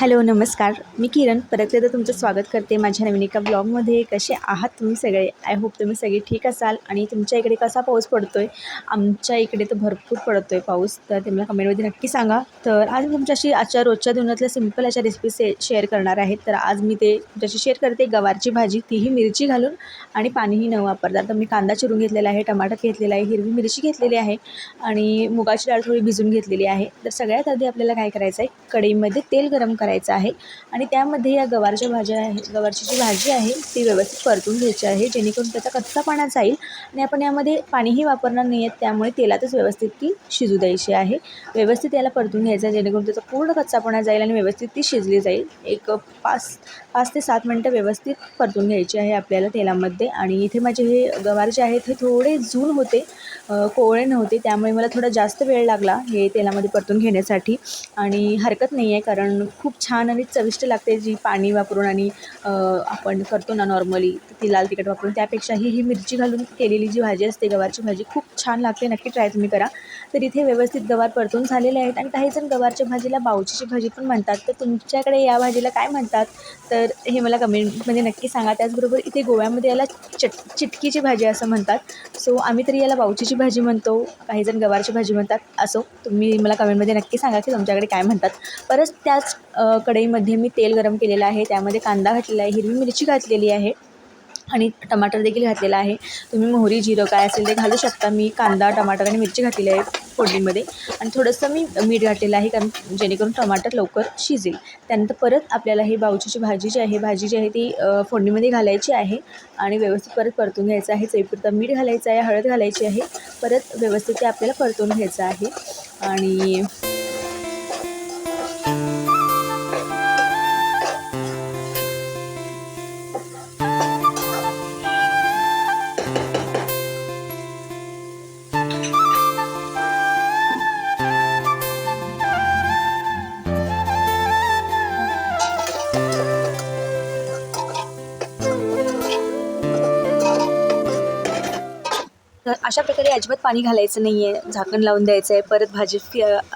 Hello नमस्कार. मी किरण. परत एकदा तुमचं स्वागत करते माझ्या नवीन एका ब्लॉगमध्ये. कसे आहात तुम्ही सगळे? आय होप तुम्ही सगळे ठीक असाल. आणि तुमच्या इकडे कसा पाऊस पडतो आहे आमच्या इकडे तर भरपूर पडतो आहे पाऊस. तर ते मला कमेंटमध्ये नक्की सांगा. तर आज मी तुमच्याशी आजच्या रोजच्या जीवनातल्या सिंपल अशा रेसिपी से शेअर करणार आहे. तर आज मी ते तुमच्याशी शेअर करते. गवारची भाजी तीही मिरची घालून आणि पाणीही न वापरतात तर मी कांदा चिरून घेतलेला आहे टमाटर घेतलेला आहे हिरवी मिरची घेतलेली आहे आणि मुगाची डाळ थोडी भिजून घेतलेली आहे. तर सगळ्यात आधी आपल्याला काय करायचं आहे कढईमध्ये तेल गरम करायचं आहे. आणि त्यामध्ये या गवारच्या भाज्या आहे गवारची जी भाजी आहे ती व्यवस्थित परतून घ्यायची आहे. जेणेकरून त्याचा कच्चापणा जाईल आणि आपण यामध्ये पाणीही वापरणार नाही आहेत. त्यामुळे तेलातच व्यवस्थित ती शिजू द्यायची आहे. व्यवस्थित याला परतून घ्यायचं आहे जेणेकरून त्याचा पूर्ण कच्चापणा जाईल आणि व्यवस्थित ती शिजली जाईल. एक पाच पाच ते सात मिनटं व्यवस्थित परतून घ्यायची आहे आपल्याला तेलामध्ये. आणि इथे माझे हे गवार जे आहेत हे थोडे जून होते कोवळे नव्हते. त्यामुळे मला थोडा जास्त वेळ लागला हे तेलामध्ये परतून घेण्यासाठी. आणि हरकत नाही आहे कारण खूप छान आणि चविष्ट लागते जी पाणी वापरून आणि आपण करतो ना नॉर्मली ती लाल तिखट वापरून. त्यापेक्षाही ही मिरची घालून केलेली जी भाजी असते गवारची भाजी खूप छान लागते. नक्की ट्राय तुम्ही करा. तर इथे व्यवस्थित गवार परतून झालेले आहेत आणि काही जण गवारच्या भाजीला बावचीची भाजी पण म्हणतात. तर तुमच्याकडे या भाजीला काय म्हणतात? तर हे मला कमेंटमध्ये नक्की सांगा. त्याचबरोबर इथे गोव्यामध्ये याला चट चिटकीची भाजी असं म्हणतात. सो आम्ही तरी याला बावचीची भाजी म्हणतो. काही जण गवारची भाजी म्हणतात. असो तुम्ही मला कमेंटमध्ये नक्की सांगा की तुमच्याकडे काय म्हणतात. परत त्याच कढईमध्ये मी तेल गरम केलेलं आहे. त्यामध्ये कांदा घातलेला आहे हिरवी मिरची घातलेली आहे आणि टमाटर देखील घातलेला आहे. तुम्ही मोहरी जिरं काय असेल ते घालू शकता. मी कांदा टमाटर आणि मिरची घातलेली आहे फोडणीमध्ये. आणि थोडंसं मी मीठ घातलेलं आहे कारण जेणेकरून टमाटर लवकर शिजेल. त्यानंतर परत आपल्याला ही बावचीची भाजी जी आहे भाजी जी आहे ती फोडणीमध्ये घालायची आहे आणि व्यवस्थित परत परतून घ्यायचं आहे. चवीपुरता मीठ घालायचं आहे हळद घालायची आहे. परत व्यवस्थित ते आपल्याला परतून घ्यायचं आहे. आणि तर अशा प्रकारे अजिबात पाणी घालायचं नाही आहे झाकण लावून द्यायचं आहे परत भाजी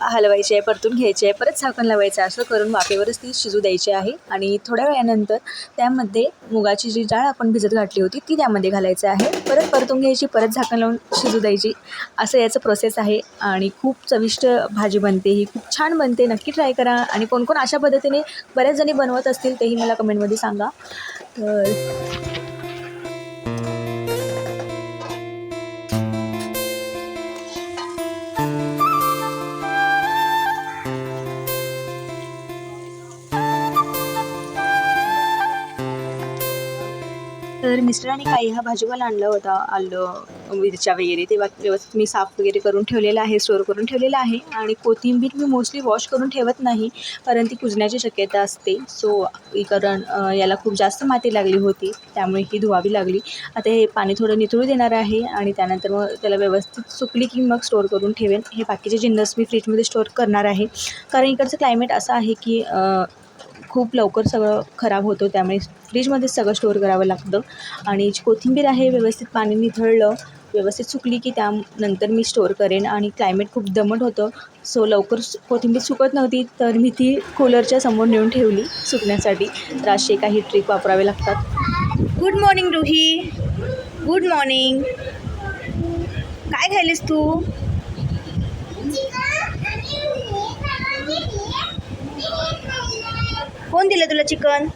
हलवायची आहे परतून घ्यायची आहे परत झाकण लावायचं आहे असं करून वाफेवरच ती शिजू द्यायची आहे. आणि थोड्या वेळानंतर त्यामध्ये मुगाची जी डाळ आपण भिजत घातली होती ती त्यामध्ये घालायचं आहे. परत परतून घ्यायची परत झाकण लावून शिजू द्यायची. असं याचं प्रोसेस आहे आणि खूप चविष्ट भाजी बनते ही खूप छान बनते. नक्की ट्राय करा आणि कोण कोण अशा पद्धतीने बऱ्याच जणी बनवत असतील तेही मला कमेंटमध्ये सांगा. तर मिस्टरांनी काही हा भाजीपाला आणला होता आलं मिरच्या वगैरे ते व्यवस्थित मी साफ वगैरे करून ठेवलेलं आहे स्टोअर करून ठेवलेलं आहे. आणि कोथिंबीर मी मोस्टली वॉश करून ठेवत नाही कारण ती कुजण्याची शक्यता असते. सो कारण याला खूप जास्त माती लागली होती त्यामुळे ही धुवावी लागली. आता हे पाणी थोडं निथळू देणार आहे आणि त्यानंतर मग त्याला व्यवस्थित सुकली की मग स्टोअर करून ठेवेन. हे बाकीचे जिन्नस मी फ्रीजमध्ये स्टोअर करणार आहे. कारण इकडचं क्लायमेट असं आहे की खूप लवकर सगळं खराब होतं. त्यामुळे फ्रीजमध्येच सगळं स्टोअर करावं लागतं. आणि जी कोथिंबीर आहे व्यवस्थित पाणी निथळलं व्यवस्थित सुकली की त्यानंतर मी स्टोअर करेन. आणि क्लायमेट खूप दमट होतं. सो लवकर सु- कोथिंबीर सुकत नव्हती तर मी ती कूलरच्या समोर नेऊन ठेवली सुकण्यासाठी. तर असे काही ट्रिक वापरावे लागतात. Good morning Ruhi good morning काय खायलीस तू? तुला चिकन?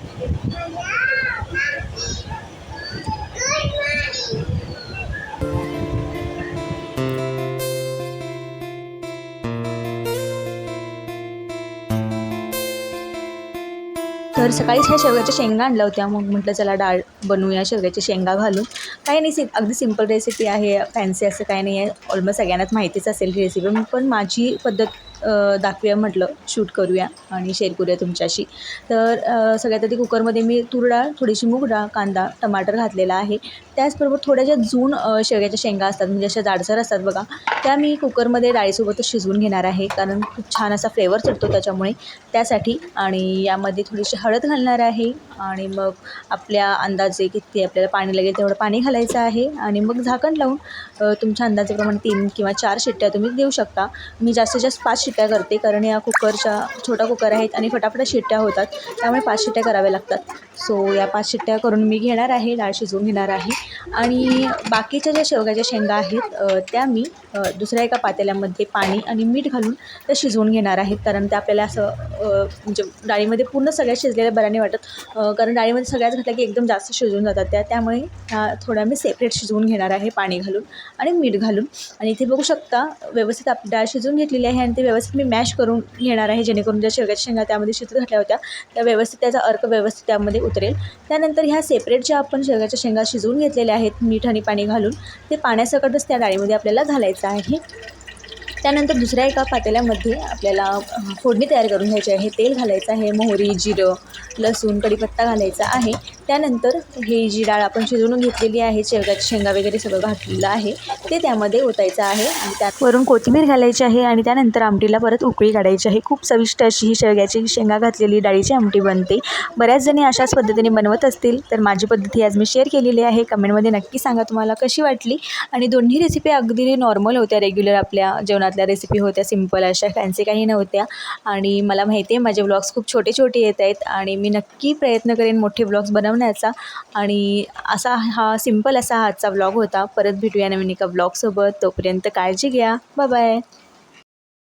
तर सकाळीच ह्या शेवग्याच्या शेंगा आणल्या होत्या. मग म्हटलं चला डाळ बनवूया शेवग्याच्या शेंगा घालून. काही नाही सिम अगदी सिंपल रेसिपी आहे फॅन्सी असं काही नाही आहे ऑलमोस्ट सगळ्यांनाच माहितीच असेल ही रेसिपी पण माझी पद्धत दाखवूया म्हटलं शूट करूया आणि शेअर करूया तुमच्याशी. तर सगळ्यात आधी कुकरमध्ये मी तूर डाळ थोडीशी मूग डाळ कांदा टमाटर घातलेला आहे. त्याचबरोबर थोड्या ज्या जून शेवग्याच्या शेंगा असतात म्हणजे अशा जाडसर असतात बघा त्या मी कुकरमध्ये डाळीसोबतच शिजवून घेणार आहे कारण खूप छान असा फ्लेवर चढतो त्याच्यामुळे. त्यासाठी आणि यामध्ये थोडीशी हळद घालणार आहे आणि मग आपल्या अंदाजे किती आपल्याला पाणी लागेल तेवढं पाणी घालायचं आहे आणि मग झाकण लावून तुमच्या अंदाजेप्रमाणे तीन किंवा चार शिट्ट्या तुम्ही देऊ शकता. मी जास्तीत जास्त पाच शिट्ट्या करते कारण या कुकरच्या छोटा कुकर आहेत आणि फटाफट शिट्ट्या होतात त्यामुळे पाच शिट्ट्या कराव्या लागतात. सो या पाच शिट्ट्या करून मी घेणार आहे डाळ शिजवून घेणार आहे. आणि बाकीच्या ज्या शेवग्याच्या शेंगा आहेत त्या मी दुसऱ्या एका पातेल्यामध्ये पाणी आणि मीठ घालून त्या शिजवून घेणार आहेत. कारण त्या आपल्याला असं म्हणजे डाळीमध्ये पूर्ण सगळ्या शिजलेल्या बऱ्याने नाही वाटत कारण डाळीमध्ये सगळ्याच घातल्या की एकदम जास्त शिजून जातात त्या. त्यामुळे ह्या थोड्या मी सेपरेट शिजवून घेणार आहे पाणी घालून आणि मीठ घालून. आणि इथे बघू शकता व्यवस्थित आप डाळ शिजवून घेतलेली आहे आणि ते व्यवस्थित मी मॅश करून घेणार आहे जेणेकरून ज्या शेवग्याच्या शेंगा त्यामध्ये शिजत घातल्या होत्या त्या व्यवस्थित त्याचा अर्क व्यवस्थित त्यामध्ये उतरेल. त्यानंतर ह्या सेपरेट ज्या आपण शेवग्याच्या शेंगा शिजवून घेतलेल्या आहेत मीठ आणि पाणी घालून ते पाण्यासकटच त्या डाळीमध्ये आपल्याला घालायचं आहे. त्यानंतर दुसऱ्या एका पातेल्यामध्ये आपल्याला फोडणी तयार करून घ्यायची आहे. तेल घालायचं आहे मोहरी जिरं लसूण कढीपत्ता घालायचा आहे. त्यानंतर ही जी डाळ आपण शिजवून घेतलेली आहे शेवग्याची शेंगा वगैरे सगळं घातलेलं आहे ते त्यामध्ये ओतायचं आहे आणि त्यावरून कोथिंबीर घालायची आहे आणि त्यानंतर आमटीला परत उकळी काढायची आहे. खूप चविष्ट अशी ही शेवग्याची शेंगा घातलेली डाळीची आमटी बनते. बऱ्याच जणी अशाच पद्धतीने बनवत असतील तर माझी पद्धती आज मी शेअर केलेली आहे. कमेंटमध्ये नक्की सांगा तुम्हाला कशी वाटली आणि दोन्ही रेसिपी अगदी नॉर्मल होत्या रेग्युलर आपल्या जेवणातल्या रेसिपी होत्या सिंपल अशा फॅन्सी काही नव्हत्या. आणि मला माहिती आहे माझे व्लॉग्स खूप छोटे छोटे येत आहेत आणि मी नक्की प्रयत्न करेन मोठे व्लॉग्स बनवण्याचा. आणि असा हा सिंपल असा हा आजचा व्लॉग होता. परत भेटूया नवीन एका व्लॉगसोबत तोपर्यंत काळजी घ्या. बाय